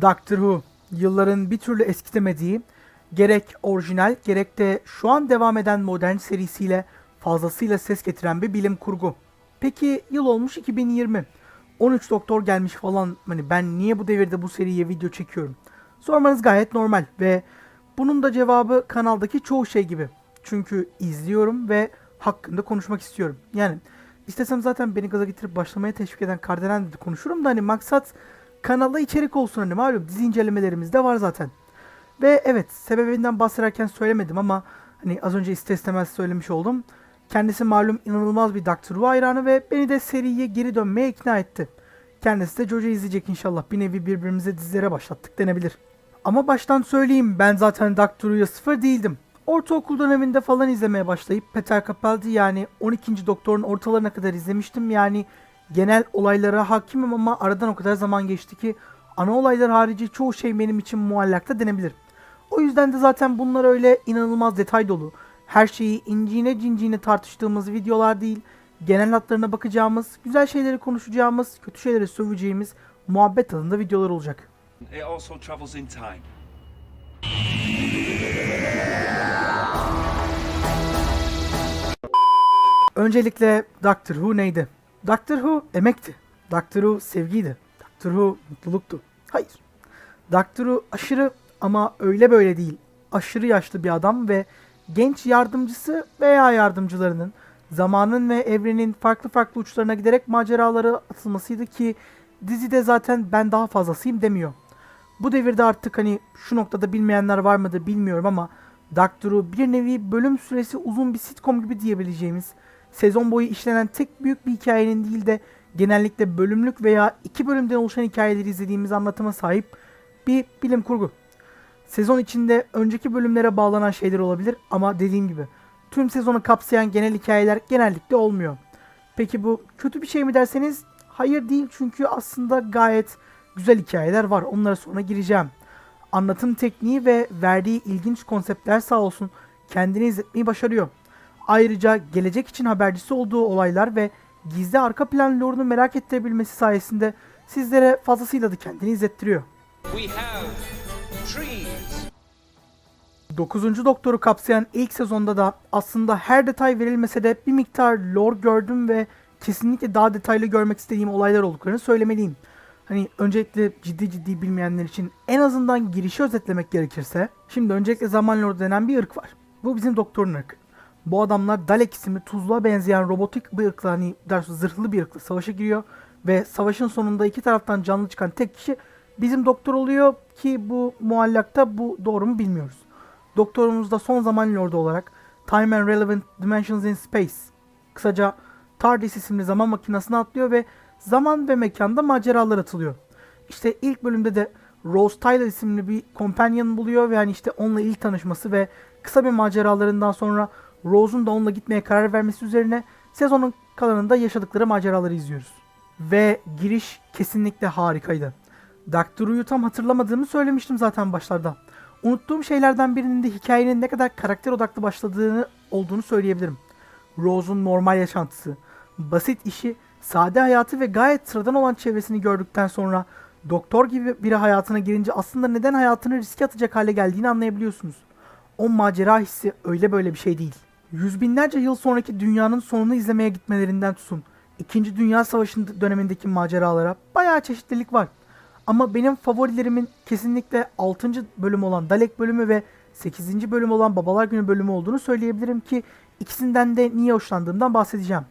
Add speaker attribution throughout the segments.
Speaker 1: Doctor Who yılların bir türlü eskitemediği gerek orijinal gerek de şu an devam eden modern serisiyle fazlasıyla ses getiren bir bilim kurgu. Peki yıl olmuş 2020. 13 doktor gelmiş falan hani ben niye bu devirde bu seriye video çekiyorum? Sormanız gayet normal ve bunun da cevabı kanaldaki çoğu şey gibi. Çünkü izliyorum ve hakkında konuşmak istiyorum. Yani istesem zaten beni gaza getirip başlamaya teşvik eden Kardelen'de de konuşurum da hani maksat kanalda içerik olsun hani malum dizi incelemelerimiz de var zaten. Ve evet sebebinden bahsederken söylemedim ama hani az önce ister istemez söylemiş oldum. Kendisi malum inanılmaz bir Doctor Who hayranı ve beni de seriye geri dönmeye ikna etti. Kendisi de Jojo izleyecek inşallah. Bir nevi birbirimize dizilere başlattık denebilir. Ama baştan söyleyeyim ben zaten Doctor Who'ya sıfır değildim. Ortaokul döneminde falan izlemeye başlayıp Peter Capaldi yani 12. Doktor'un ortalarına kadar izlemiştim. Yani genel olaylara hakimim ama aradan o kadar zaman geçti ki ana olaylar harici çoğu şey benim için muallakta denebilir. O yüzden de zaten bunlar öyle inanılmaz detay dolu. Her şeyi inciğine cinciğine tartıştığımız videolar değil, genel hatlarına bakacağımız, güzel şeyleri konuşacağımız, kötü şeyleri söveceğimiz muhabbet tadında videolar olacak.
Speaker 2: It also travels in time.
Speaker 1: Öncelikle Doctor Who neydi? Doctor Who emekti. Doctor Who sevgiydi. Doctor Who mutluluktu. Hayır. Doctor Who aşırı ama öyle böyle değil. Aşırı yaşlı bir adam ve genç yardımcısı veya yardımcılarının zamanın ve evrenin farklı farklı uçlarına giderek maceralara atılmasıydı ki dizide zaten ben daha fazlasıyım demiyor. Bu devirde artık hani şu noktada bilmeyenler var mıdır bilmiyorum ama Doctor Who bir nevi bölüm süresi uzun bir sitcom gibi diyebileceğimiz sezon boyu işlenen tek büyük bir hikayenin değil de genellikle bölümlük veya iki bölümden oluşan hikayeleri izlediğimiz anlatıma sahip bir bilim kurgu. Sezon içinde önceki bölümlere bağlanan şeyler olabilir ama dediğim gibi tüm sezonu kapsayan genel hikayeler genellikle olmuyor. Peki bu kötü bir şey mi derseniz hayır değil çünkü aslında gayet güzel hikayeler var. Onlara sonra gireceğim. Anlatım tekniği ve verdiği ilginç konseptler sağ olsun kendini izletmeyi başarıyor. Ayrıca gelecek için habercisi olduğu olaylar ve gizli arka plan lore'unu merak ettirebilmesi sayesinde sizlere fazlasıyla da kendini izlettiriyor.
Speaker 3: We have trees.
Speaker 1: 9. Doktor'u kapsayan ilk sezonda da aslında her detay verilmese de bir miktar lore gördüm ve kesinlikle daha detaylı görmek istediğim olaylar olduklarını söylemeliyim. Hani öncelikle ciddi ciddi bilmeyenler için en azından girişi özetlemek gerekirse, şimdi öncelikle zaman lordu denen bir ırk var. Bu bizim doktorun ırkı. Bu adamlar Dalek isimli tuzluğa benzeyen robotik bir ırkla hani zırhlı bir ırkla savaşa giriyor ve savaşın sonunda iki taraftan canlı çıkan tek kişi bizim doktor oluyor ki bu muallakta bu doğru mu bilmiyoruz. Doktorumuz da son zaman lordu olarak Time and Relevant Dimensions in Space kısaca TARDIS isimli zaman makinesine atlıyor ve zaman ve mekanda maceralar atılıyor. İşte ilk bölümde de Rose Tyler isimli bir companion buluyor ve yani işte onunla ilk tanışması ve kısa bir maceralarından sonra Rose'un da onunla gitmeye karar vermesi üzerine sezonun kalanında yaşadıkları maceraları izliyoruz. Ve giriş kesinlikle harikaydı. Doctor Who'yu tam hatırlamadığımı söylemiştim zaten başlarda. Unuttuğum şeylerden birinin de hikayenin ne kadar karakter odaklı başladığını olduğunu söyleyebilirim. Rose'un normal yaşantısı, basit işi, sade hayatı ve gayet sıradan olan çevresini gördükten sonra doktor gibi biri hayatına girince aslında neden hayatını riske atacak hale geldiğini anlayabiliyorsunuz. O macera hissi öyle böyle bir şey değil. Yüz binlerce yıl sonraki dünyanın sonunu izlemeye gitmelerinden tutun. İkinci Dünya Savaşı dönemindeki maceralara bayağı çeşitlilik var. Ama benim favorilerimin kesinlikle 6. bölüm olan Dalek bölümü ve 8. bölüm olan Babalar Günü bölümü olduğunu söyleyebilirim ki ikisinden de niye hoşlandığımdan bahsedeceğim.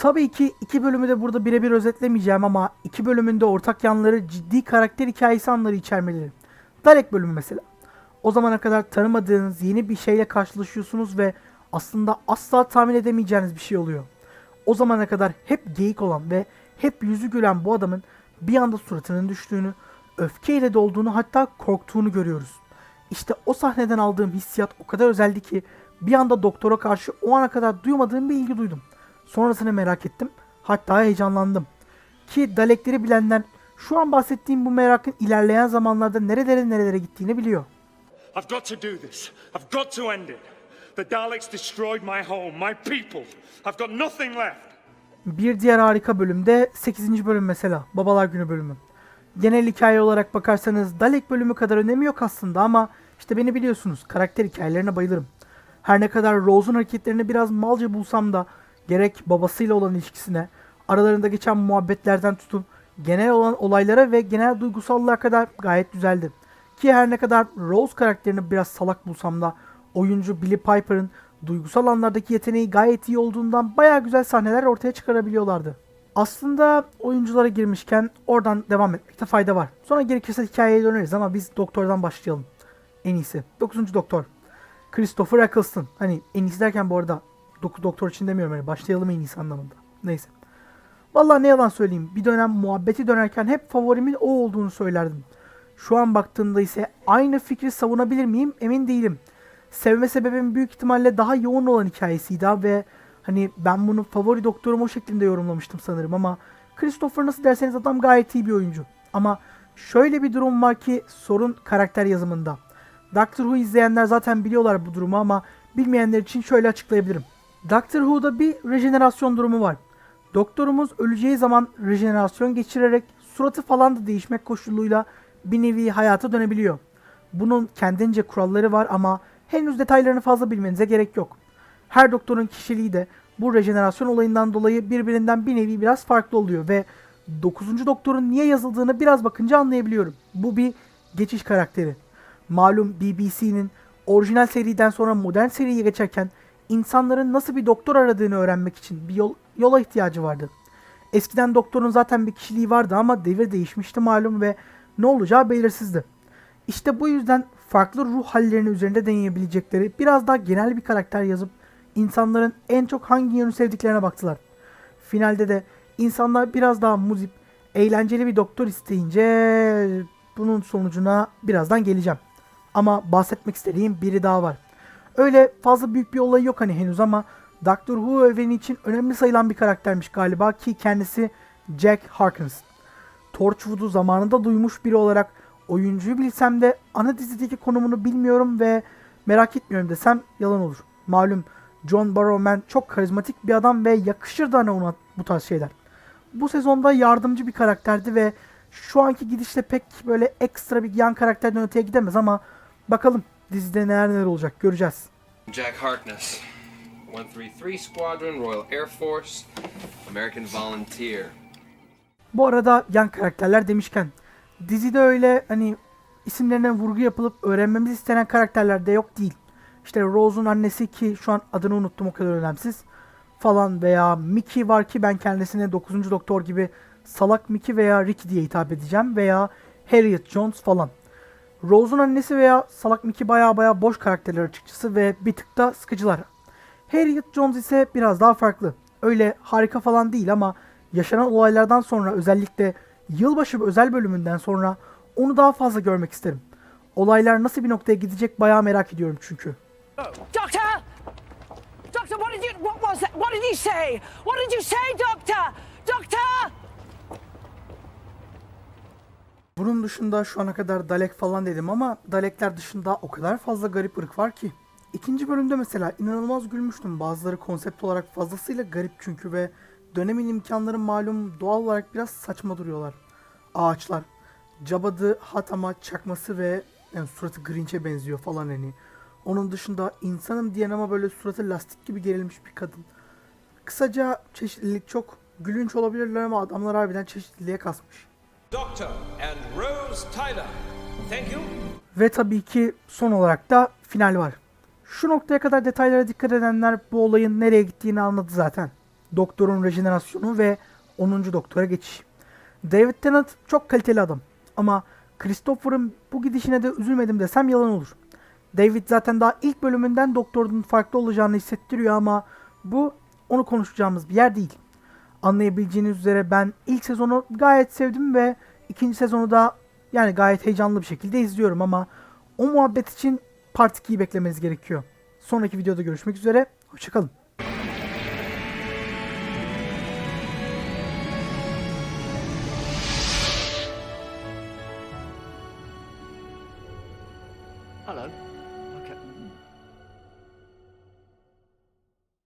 Speaker 1: Tabii ki iki bölümü de burada birebir özetlemeyeceğim ama iki bölümünde ortak yanları ciddi karakter hikayesi anları içermeleri. Dalek bölümü mesela. O zamana kadar tanımadığınız yeni bir şeyle karşılaşıyorsunuz ve aslında asla tahmin edemeyeceğiniz bir şey oluyor. O zamana kadar hep geyik olan ve hep yüzü gülen bu adamın bir anda suratının düştüğünü, öfkeyle dolduğunu hatta korktuğunu görüyoruz. İşte o sahneden aldığım hissiyat o kadar özeldi ki bir anda doktora karşı o ana kadar duymadığım bir ilgi duydum. Sonrasını merak ettim. Hatta heyecanlandım. Ki Dalekleri bilenler şu an bahsettiğim bu merakın ilerleyen zamanlarda nerelere nerelere gittiğini biliyor.
Speaker 4: I've got to do this. I've got to end it. The Daleks destroyed my home, my people. I've got nothing left.
Speaker 1: Bir diğer harika bölümde 8. bölüm mesela. Babalar Günü bölümü. Genel hikaye olarak bakarsanız Dalek bölümü kadar önemi yok aslında ama işte beni biliyorsunuz karakter hikayelerine bayılırım. Her ne kadar Rose'un hareketlerini biraz malca bulsam da gerek babasıyla olan ilişkisine, aralarında geçen muhabbetlerden tutun genel olan olaylara ve genel duygusallığa kadar gayet güzeldi. Ki her ne kadar Rose karakterini biraz salak bulsam da oyuncu Billy Piper'ın duygusal anlardaki yeteneği gayet iyi olduğundan baya güzel sahneler ortaya çıkarabiliyorlardı. Aslında oyunculara girmişken oradan devam etmekte fayda var. Sonra gerekirse hikayeye döneriz ama biz doktordan başlayalım. En iyisi. 9. Doktor. Christopher Eccleston. Hani en iyisi derken bu arada doktor için demiyorum yani başlayalım en iyisi anlamında. Neyse. Vallahi ne yalan söyleyeyim. Bir dönem muhabbeti dönerken hep favorimin o olduğunu söylerdim. Şu an baktığımda ise aynı fikri savunabilir miyim emin değilim. Sevme sebebim büyük ihtimalle daha yoğun olan hikayesiydi ve hani ben bunu favori doktorum o şeklinde yorumlamıştım sanırım ama Christopher nasıl derseniz adam gayet iyi bir oyuncu. Ama şöyle bir durum var ki sorun karakter yazımında. Doctor Who izleyenler zaten biliyorlar bu durumu ama bilmeyenler için şöyle açıklayabilirim. Doctor Who'da bir rejenerasyon durumu var. Doktorumuz öleceği zaman rejenerasyon geçirerek suratı falan da değişmek koşuluyla bir nevi hayata dönebiliyor. Bunun kendince kuralları var ama henüz detaylarını fazla bilmenize gerek yok. Her doktorun kişiliği de bu rejenerasyon olayından dolayı birbirinden bir nevi biraz farklı oluyor ve 9. doktorun niye yazıldığını biraz bakınca anlayabiliyorum. Bu bir geçiş karakteri. Malum BBC'nin orijinal seriden sonra modern seriye geçerken insanların nasıl bir doktor aradığını öğrenmek için bir yol, yola ihtiyacı vardı. Eskiden doktorun zaten bir kişiliği vardı ama devir değişmişti malum ve ne olacağı belirsizdi. İşte bu yüzden farklı ruh hallerini üzerinde deneyebilecekleri biraz daha genel bir karakter yazıp insanların en çok hangi yönü sevdiklerine baktılar. Finalde de insanlar biraz daha muzip, eğlenceli bir doktor isteyince bunun sonucuna birazdan geleceğim. Ama bahsetmek istediğim biri daha var. Öyle fazla büyük bir olayı yok hani henüz ama Doctor Who evreni için önemli sayılan bir karaktermiş galiba ki kendisi Jack Harkness. Torchwood'u zamanında duymuş biri olarak oyuncuyu bilsem de ana dizideki konumunu bilmiyorum ve merak etmiyorum desem yalan olur. Malum John Barrowman çok karizmatik bir adam ve yakışır da hani ona bu tarz şeyler. Bu sezonda yardımcı bir karakterdi ve şu anki gidişle pek böyle ekstra bir yan karakterden öteye gidemez ama bakalım dizide neler olacak göreceğiz.
Speaker 3: Jack Harkness, 133 Squadron, Royal Air Force, American Volunteer.
Speaker 1: Bu arada yan karakterler demişken dizide öyle hani isimlerine vurgu yapılıp öğrenmemiz istenen karakterler de yok değil. İşte Rose'un annesi ki şu an adını unuttum o kadar önemsiz falan veya Mickey var ki ben kendisine 9. Doktor gibi salak Mickey veya Ricky diye hitap edeceğim veya Harriet Jones falan. Rose'un annesi veya salak Mickey baya baya boş karakterler açıkçası ve bir tık da sıkıcılar. Harriet Jones ise biraz daha farklı. Öyle harika falan değil ama yaşanan olaylardan sonra özellikle yılbaşı özel bölümünden sonra onu daha fazla görmek isterim. Olaylar nasıl bir noktaya gidecek bayağı merak ediyorum çünkü.
Speaker 5: Doctor! Doctor, what did you what was that? What did you say? What did you say, Doctor? Doctor!
Speaker 1: Bunun dışında şu ana kadar Dalek falan dedim ama Dalekler dışında o kadar fazla garip ırk var ki. İkinci bölümde mesela inanılmaz gülmüştüm. Bazıları konsept olarak fazlasıyla garip çünkü ve dönemin imkanları malum doğal olarak biraz saçma duruyorlar. Ağaçlar, Jabba'dı hat ama çakması ve yani suratı Grinch'e benziyor falan hani. Onun dışında insanım diyen ama böyle suratı lastik gibi gerilmiş bir kadın. Kısaca çeşitlilik çok. Gülünç olabilirler ama adamlar harbiden çeşitliliğe kasmış.
Speaker 6: Doctor and Rose Tyler. Thank you.
Speaker 1: Ve tabii ki son olarak da final var. Şu noktaya kadar detaylara dikkat edenler bu olayın nereye gittiğini anladı zaten. Doktorun rejenerasyonu ve 10. doktora geçiş. David Tennant çok kaliteli adam. Ama Christopher'ın bu gidişine de üzülmedim desem yalan olur. David zaten daha ilk bölümünden doktorun farklı olacağını hissettiriyor ama bu onu konuşacağımız bir yer değil. Anlayabileceğiniz üzere ben ilk sezonu gayet sevdim ve ikinci sezonu da yani gayet heyecanlı bir şekilde izliyorum ama o muhabbet için Part 2'yi beklemeniz gerekiyor. Sonraki videoda görüşmek üzere. Hoşçakalın.